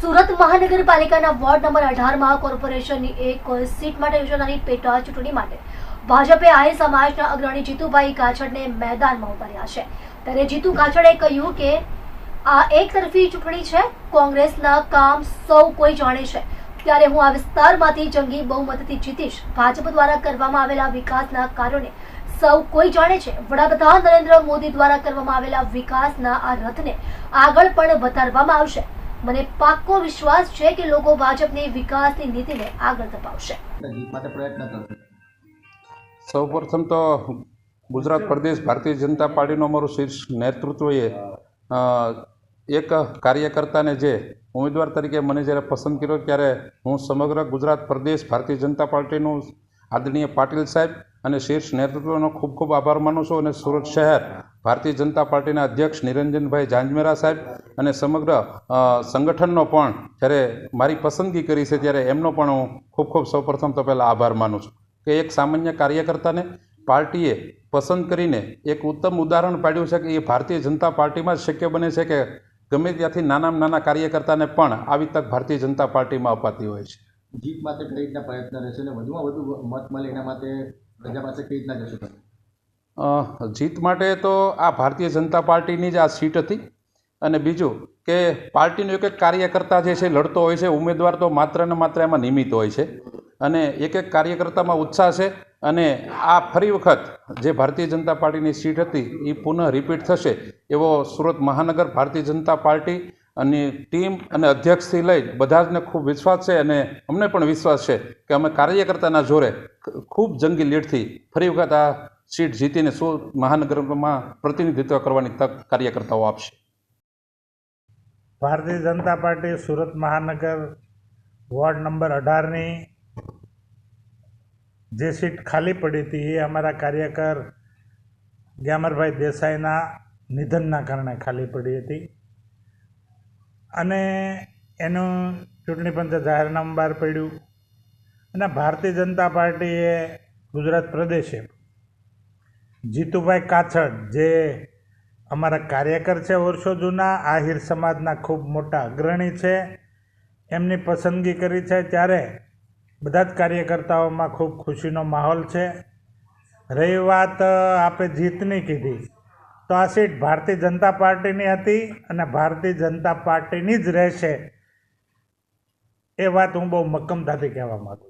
સુરત મહાનગરપાલિકાના ward number અઢારમાં કોર્પોરેશનની એક સીટ માટે યોજાનારી પેટા ચૂંટણી માટે ભાજપે આહિર સમાજના અગ્રણી જીતુભાઈ કાછડને મેદાનમાં ઉતાર્યા છે. ત્યારે જીતુ કાછડે કહ્યું કે, આ એક તરફી ચૂંટણી છે, કોંગ્રેસના કામ સૌ કોઈ જાણે છે. ત્યારે હું આ વિસ્તારમાંથી જંગી બહુમતથી જીતીશ. ભાજપ દ્વારા કરવામાં આવેલા વિકાસના કાર્યોને સૌ કોઈ જાણે છે. વડાપ્રધાન નરેન્દ્ર મોદી દ્વારા કરવામાં આવેલા વિકાસના આ રથને આગળ પણ વધારવામાં આવશે. મને પાક્કો વિશ્વાસ છે કે લોકો ભાજપની વિકાસની નીતિને આગળ ધપાવશે. સૌપ્રથમ તો ગુજરાત પ્રદેશ ભારતીય જનતા પાર્ટીનું અમારું શીર્ષ નેતૃત્વએ એક કાર્યકર્તાને જે ઉમેદવાર તરીકે મને જ્યારે પસંદ કર્યો ત્યારે હું સમગ્ર ગુજરાત પ્રદેશ ભારતીય જનતા પાર્ટીનું આદરણીય પાટીલ સાહેબ અને શીર્ષ નેતૃત્વનો ખૂબ ખૂબ આભાર માનું છું અને સુરત શહેર ભારતીય જનતા પાર્ટીના અધ્યક્ષ નિરંજનભાઈ જાંજમેરા સાહેબ અને સમગ્ર સંગઠનનો પણ જ્યારે મારી પસંદગી કરી છે ત્યારે એમનો પણ હું ખૂબ ખૂબ સૌપ્રથમ તો પહેલાં આભાર માનું છું કે એક સામાન્ય કાર્યકર્તાને પાર્ટીએ પસંદ કરીને એક ઉત્તમ ઉદાહરણ પાડ્યું છે કે એ ભારતીય જનતા પાર્ટીમાં જ શક્ય બને છે કે ગમે ત્યાંથી નાનામાં નાના કાર્યકર્તાને પણ આવી તક ભારતીય જનતા પાર્ટીમાં અપાતી હોય છે. જીત માટે કઈ રીતના પ્રયત્ન રહેશે અને વધુમાં વધુ મત મળે એના માટે પ્રજા પાસે કઈ રીતના જશો તમે? જીત માટે તો આ ભારતીય જનતા પાર્ટીની જ આ સીટ હતી. અને બીજું કે પાર્ટીનો એક એક કાર્યકર્તા જે છે, લડતો હોય છે, ઉમેદવાર તો માત્ર ને માત્ર એમાં નિમિત્ત હોય છે. અને એક એક કાર્યકર્તામાં ઉત્સાહ છે અને આ ફરી વખત જે ભારતીય જનતા પાર્ટીની સીટ હતી એ પુનઃ રિપીટ થશે એવો સુરત મહાનગર ભારતીય જનતા પાર્ટી અને ટીમ અને અધ્યક્ષથી લઈ બધા જને ખૂબ વિશ્વાસ છે અને અમને પણ વિશ્વાસ છે કે અમે કાર્યકર્તાના જોરે ખૂબ જંગી લીડથી ફરી વખત આ સીટ જીતીને સુરત મહાનગરમાં પ્રતિનિધિત્વ કરવાની તક કાર્યકર્તાઓ આપશે. ભારતીય જનતા પાર્ટી સુરત મહાનગર વોર્ડ નંબર અઢારની જે સીટ ખાલી પડી હતી એ અમારા કાર્યકર ગ્યામરભાઈ દેસાઈના નિધનના કારણે ખાલી પડી હતી. અને એનું ચૂંટણી પંચે જાહેરનામું બહાર પડ્યું. અને ભારતીય જનતા પાર્ટીએ ગુજરાત પ્રદેશે જીતુભાઈ કાછડ જે અમારા કાર્યકર છે વર્ષો જૂના આહિર સમાજના ખૂબ મોટા અગ્રણી છે. એમની પસંદગી કરી છે ત્યારે બધા જ કાર્યકર્તાઓમાં ખૂબ ખુશીનો માહોલ છે. રહી વાત આપે જીતની કીધી. તો આ સીટ ભારતીય જનતા પાર્ટીની હતી અને ભારતીય જનતા પાર્ટીની જ રહેશે. એ વાત હું બહુ મક્કમતાથી કહેવા માગું